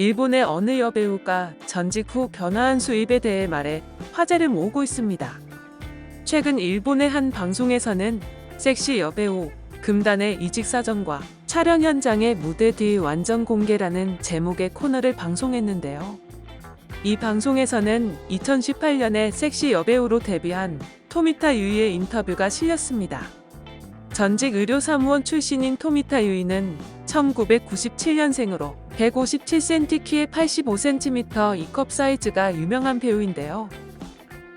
일본의 어느 여배우가 전직 후 변화한 수입에 대해 말해 화제를 모으고 있습니다. 최근 일본의 한 방송에서는 섹시 여배우 금단의 이직 사정과 촬영 현장의 무대 뒤 완전 공개라는 제목의 코너를 방송했는데요. 이 방송에서는 2018년에 섹시 여배우로 데뷔한 토미타 유이의 인터뷰가 실렸습니다. 전직 의료사무원 출신인 토미타 유이는 1997년생으로 157cm 키에 85cm E컵 사이즈가 유명한 배우인데요.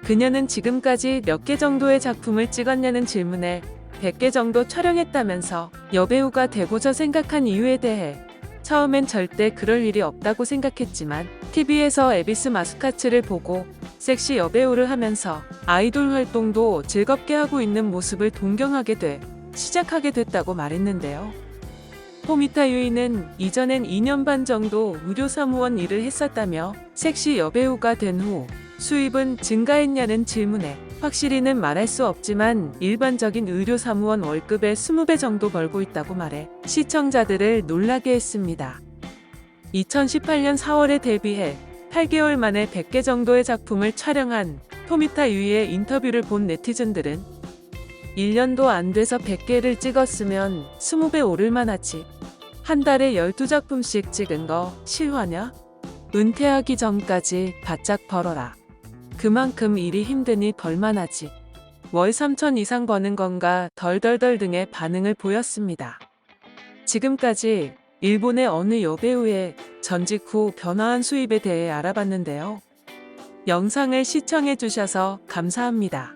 그녀는 지금까지 몇 개 정도의 작품을 찍었냐는 질문에 100개 정도 촬영했다면서 여배우가 되고자 생각한 이유에 대해 처음엔 절대 그럴 일이 없다고 생각했지만 TV에서 에비스 마스카츠를 보고 섹시 여배우를 하면서 아이돌 활동도 즐겁게 하고 있는 모습을 동경하게 돼 시작하게 됐다고 말했는데요. 포미타 유이는 이전엔 2년 반 정도 의료사무원 일을 했었다며 섹시 여배우가 된 후 수입은 증가했냐는 질문에 확실히는 말할 수 없지만 일반적인 의료사무원 월급의 20배 정도 벌고 있다고 말해 시청자들을 놀라게 했습니다. 2018년 4월에 데뷔해 8개월 만에 100개 정도의 작품을 촬영한 토미타 유이의 인터뷰를 본 네티즌들은 1년도 안 돼서 100개를 찍었으면 20배 오를만 하지. 한 달에 12작품씩 찍은 거 실화냐? 은퇴하기 전까지 바짝 벌어라. 그만큼 일이 힘드니 벌만 하지. 월 3천 이상 버는 건가 덜덜덜 등의 반응을 보였습니다. 지금까지 일본의 어느 여배우의 전직 후 변화한 수입에 대해 알아봤는데요. 영상을 시청해 주셔서 감사합니다.